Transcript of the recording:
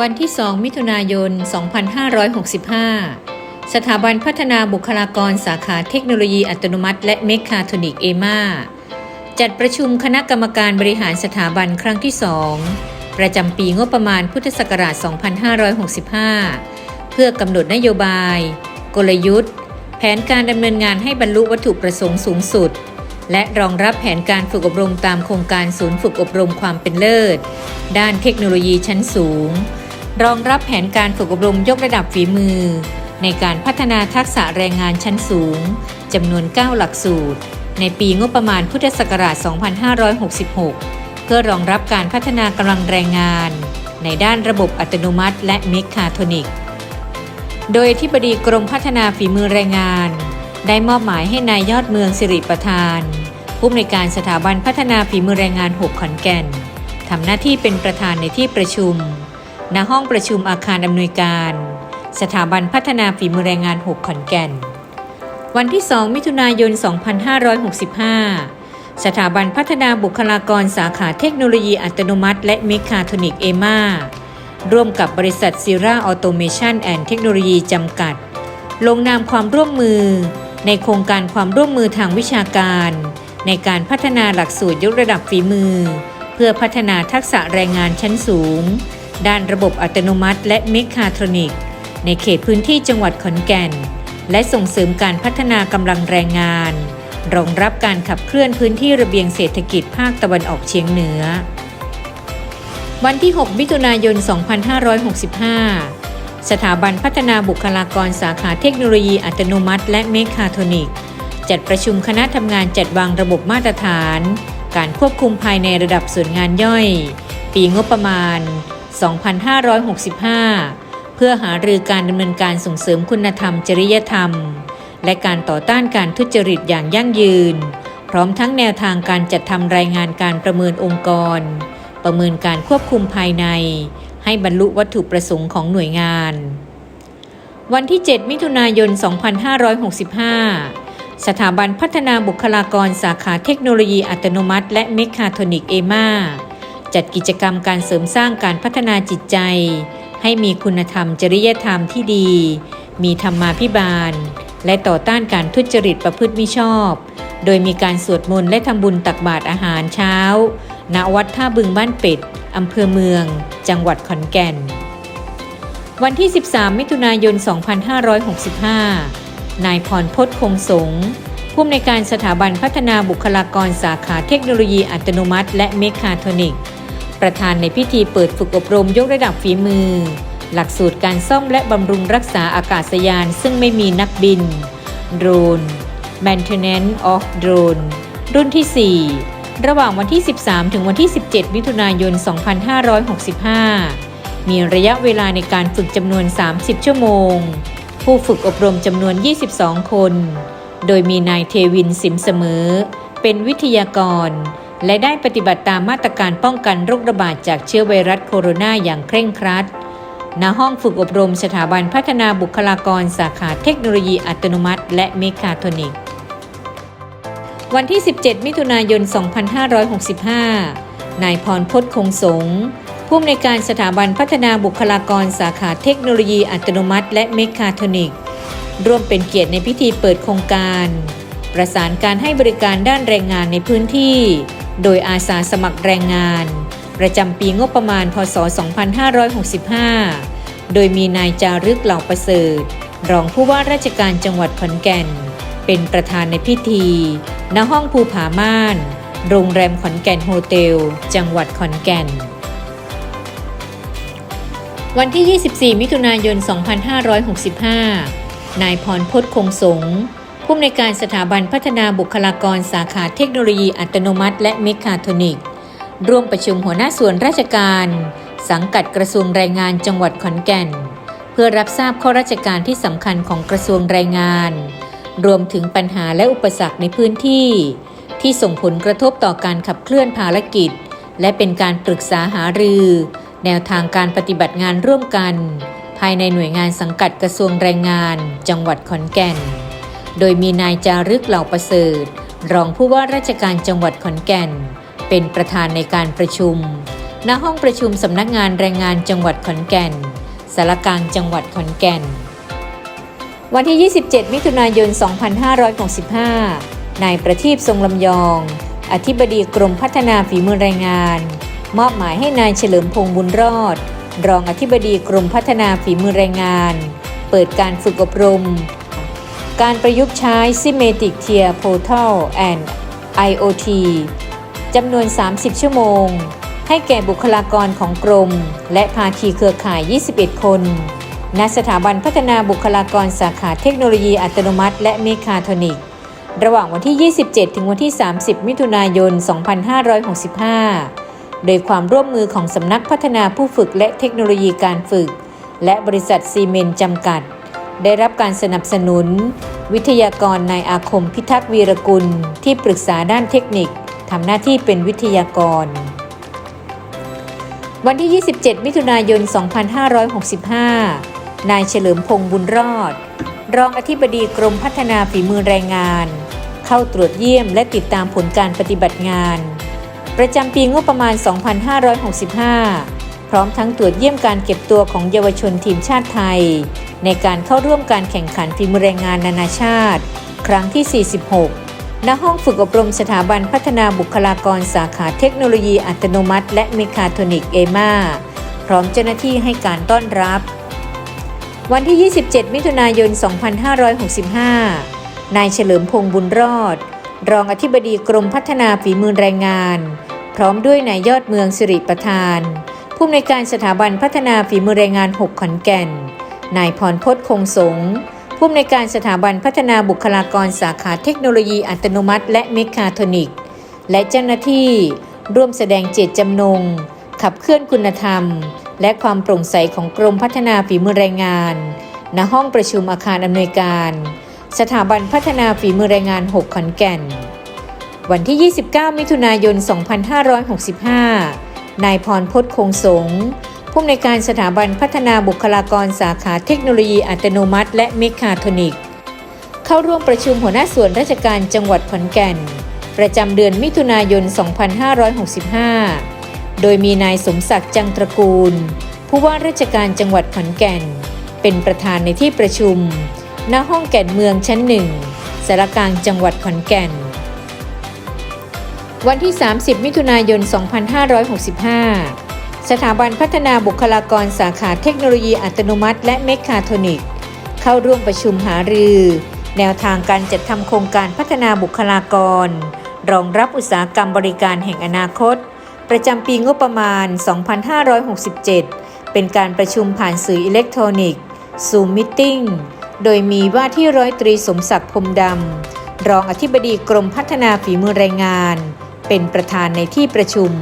วันที่ 2 มิถุนายน 2565 สถาบันพัฒนาบุคลากรสาขาเทคโนโลยีอัตโนมัติ และเมคคาโทนิกเอมาจัดประชุมคณะกรรมการบริหารสถาบันครั้งที่ 2 ประจำปีงบประมาณพุทธศักราช 2565 เพื่อกำหนดนโยบาย กลยุทธ์ แผนการดำเนินงานให้บรรลุวัตถุประสงค์สูงสุด และรองรับแผนการฝึกอบรมตามโครงการศูนย์ฝึกอบรมความเป็นเลิศ ด้านเทคโนโลยีชั้นสูง รองรับแผนการฝึกอบรมยกระดับฝีมือ ในการพัฒนาทักษะแรงงานชั้นสูงจำนวน 9 หลักสูตร ในปีงบประมาณพุทธศักราช 2566 เพื่อรองรับการพัฒนากำลังแรงงาน ในด้านระบบอัตโนมัติ และเมคคาโทนิก โดยที่บดีกรมพัฒนาฝีมือแรงงาน ได้มอบหมายให้นายยอดเมืองสิริประธานผู้อำนวยการสถาบันพัฒนาฝีมือแรงงาน 6 ขอนแก่นทำหน้าที่เป็นประธานในที่ประชุม ณห้องประชุมอาคารอำนวยการ สถาบันพัฒนาฝีมือแรงงาน 6 ขอนแก่น วันที่ 2 มิถุนายน 2565 สถาบันพัฒนาบุคลากรสาขาเทคโนโลยีอัตโนมัติ และเมคาโทนิกเอมาร่วมกับบริษัทซีราออโตเมชันแอนด์เทคโนโลยีจำกัด ลงนามความร่วมมือ ในโครงการความร่วมมือทางวิชาการ ในการพัฒนาหลักสูตรยกระดับฝีมือ เพื่อพัฒนาทักษะแรงงานชั้นสูง ด้านระบบอัตโนมัติและเมคคาทรอนิกในเขตพื้นที่จังหวัดขอนแก่น และส่งเสริมการพัฒนากำลังแรงงาน รองรับการขับเคลื่อนพื้นที่ระเบียงเศรษฐกิจภาคตะวันออกเฉียงเหนือ วันที่ 6 มิถุนายน 2565 สถาบันพัฒนาบุคลากรสาขาเทคโนโลยีอัตโนมัติ และเมคคาโทนิกจัดประชุมคณะทำงานจัดวางระบบมาตรฐาน การควบคุมภายในระดับส่วนงานย่อย ปีงบประมาณ 2565 เพื่อหารือการดำเนินการส่งเสริมคุณธรรมจริยธรรม และการต่อต้านการทุจริตอย่างยั่งยืน พร้อมทั้งแนวทางการจัดทำรายงานการประเมินองค์กร ประเมินการควบคุมภายใน ให้บรรลุวัตถุประสงค์ของหน่วยงาน วันที่ 7 มิถุนายน 2565สถาบันพัฒนาบุคลากรสาขาเทคโนโลยีอัตโนมัติ และเมคคาโทนิกเอมา จัดกิจกรรมการเสริมสร้างการพัฒนาจิตใจ ให้มีคุณธรรมจริยธรรมที่ดี มีธรรมาภิบาล และต่อต้านการทุจริตประพฤติมิชอบ โดยมีการสวดมนต์และทำบุญตักบาตรอาหารเช้า ณ วัดท่าบึงบ้านเป็ดอำเภอเมือง จังหวัดขอนแก่น วันที่ 13 มิถุนายน 2565 นายพรพจน์คงสงผู้อำนวยการสถาบันพัฒนาบุคลากรสาขาเทคโนโลยีอัตโนมัติ และเมคคาโทนิก ประธานในพิธีเปิดฝึกอบรมยกระดับฝีมือ หลักสูตรการซ่อมและบำรุงรักษาอากาศยานซึ่งไม่มีนักบิน โดรน Maintenance of Drone รุ่นที่ 4 ระหว่างวันที่ 13 ถึงวันที่ 17 มิถุนายน 2565 มีระยะเวลาในการฝึกจำนวน 30 ชั่วโมง ผู้ฝึกอบรมจำนวน 22 คน โดยมีนายเทวินสิมเสมอ เป็นวิทยากร และได้ปฏิบัติตามมาตรการป้องกันโรคระบาดจากเชื้อไวรัสโคโรนาอย่างเคร่งครัด ณ ห้องฝึกอบรมสถาบันพัฒนาบุคลากรสาขาเทคโนโลยีอัตโนมัติ และเมคาโทนิก วันที่ 17 มิถุนายน 2565 นายพรพจน์คงสงผู้อำนวยการสถาบันพัฒนาบุคลากรสาขาเทคโนโลยีอัตโนมัติ และเมคาโทนิก ร่วมเป็นเกียรติในพิธีเปิดโครงการ ประสานการให้บริการด้านแรงงานในพื้นที่ โดยอาสาสมัครแรงงาน ประจำปีงบประมาณ พศ 2565 โดยมีนายจารึกเหล่าประเสริฐ รองผู้ว่าราชการจังหวัดขอนแก่น เป็นประธานในพิธี ณ ห้องภูผาม่าน โรงแรมขอนแก่นโฮเทล จังหวัดขอนแก่น วันที่ 24 มิถุนายน 2565 นายพรพจน์คงสงฆ์ ผู้อำนวยการสถาบันพัฒนาบุคลากรสาขาเทคโนโลยีอัตโนมัติ และเมคาโทนิก ร่วมประชุมหัวหน้าส่วนราชการ สังกัดกระทรวงแรงงานจังหวัดขอนแก่น เพื่อรับทราบข้อราชการที่สำคัญของกระทรวงแรงงาน รวมถึงปัญหาและอุปสรรคในพื้นที่ ที่ส่งผลกระทบต่อการขับเคลื่อนภารกิจ และเป็นการปรึกษาหารือ แนวทางการปฏิบัติงานร่วมกัน ภายในหน่วยงานสังกัดกระทรวงแรงงาน จังหวัดขอนแก่น โดยมีนายจารึกเหล่าประเสริฐ รองผู้ว่าราชการจังหวัดขอนแก่น เป็นประธานในการประชุม ณ ห้องประชุมสำนักงานแรงงานจังหวัดขอนแก่นสารกลางจังหวัดขอนแก่น วันที่ 27 มิถุนายน 2565 นายประทีปทรงลำยอง อธิบดีกรมพัฒนาฝีมือแรงงาน มอบหมายให้นายเฉลิมพงษ์บุญรอด รองอธิบดีกรมพัฒนาฝีมือแรงงาน เปิดการฝึกอบรม การประยุกต์ใช้ Semantic Tier Portal and IoT จำนวน 30 ชั่วโมง ให้แก่บุคลากรของกรม และภาคีเครือข่าย 21 คน ณ สถาบันพัฒนาบุคลากรสาขาเทคโนโลยีอัตโนมัติ และเมคาทรอนิก ระหว่างวันที่ 27 ถึงวันที่ 30 มิถุนายน 2565 โดยความร่วมมือของสำนักพัฒนาผู้ฝึกและเทคโนโลยีการฝึก และบริษัทซีเมนต์จำกัด ได้รับการสนับสนุน วิทยากรนายอาคมพิทักษ์วีรกุล ที่ปรึกษาด้านเทคนิคทำหน้าที่เป็นวิทยากร วันที่ 27 มิถุนายน 2565 นายเฉลิมพงษ์บุญรอด รองอธิบดีกรมพัฒนาฝีมือแรงงาน เข้าตรวจเยี่ยมและติดตามผลการปฏิบัติงาน ประจำปีงบประมาณ 2565 พร้อมทั้งตรวจเยี่ยมการเก็บตัวของเยาวชนทีมชาติไทย ในการเข้าร่วมการแข่งขันฝีมือแรงงานนานาชาติ ครั้งที่ 46 ณ ห้องฝึกอบรมสถาบันพัฒนาบุคลากรสาขาเทคโนโลยีอัตโนมัติ และเมคาโทนิกเอมาพร้อมเจ้าหน้าที่ให้การต้อนรับ วันที่ 27 มิถุนายน 2565 นายเฉลิมพงษ์บุญรอด รองอธิบดีกรมพัฒนาฝีมือแรงงาน พร้อมด้วยนายยอดเมืองสิริประธาน ผู้อำนวยการสถาบันพัฒนาฝีมือแรงงาน 6 ขอนแก่น นายพรพจน์คงสงผู้อำนวยการสถาบันพัฒนาบุคลากรสาขาเทคโนโลยีอัตโนมัติ และเมคาทนิก และเจ้าหน้าที่ร่วมแสดงเจตจำนง ขับเคลื่อนคุณธรรม และความโปร่งใสของกรมพัฒนาฝีมือแรงงาน ณห้องประชุมอาคารอำนวยการ สถาบันพัฒนาฝีมือแรงงาน 6 ขอนแก่น วันที่ 29 มิถุนายน 2565 นายพรพจน์คงสง์ ผู้อำนวยการสถาบันพัฒนาบุคลากรสาขาเทคโนโลยีอัตโนมัติ และเมคาทรอนิก เข้าร่วมประชุมหัวหน้าส่วนราชการจังหวัดขอนแก่น ประจำเดือนมิถุนายน 2565 โดยมีนายสมศักดิ์จังตระกูล ผู้ว่าราชการจังหวัดขอนแก่น เป็นประธานในที่ประชุม ณห้องแก่นเมืองชั้นหนึ่งสารกลางจังหวัดขอนแก่น วันที่ 30 มิถุนายน 2565 สถาบันพัฒนาบุคลากรสาขาเทคโนโลยีอัตโนมัติ และเมคาทรอนิก เข้าร่วมประชุมหารือ แนวทางการจัดทำโครงการพัฒนาบุคลากร รองรับอุตสาหกรรมบริการแห่งอนาคต ประจำปีงบประมาณ 2567 เป็นการประชุมผ่านสื่ออิเล็กทรอนิกส์ Zoom Meeting โดยมีว่าที่ร้อยตรีสมศักดิ์พรมดำ รองอธิบดีกรมพัฒนาฝีมือแรงงาน เป็นประธานในที่ประชุม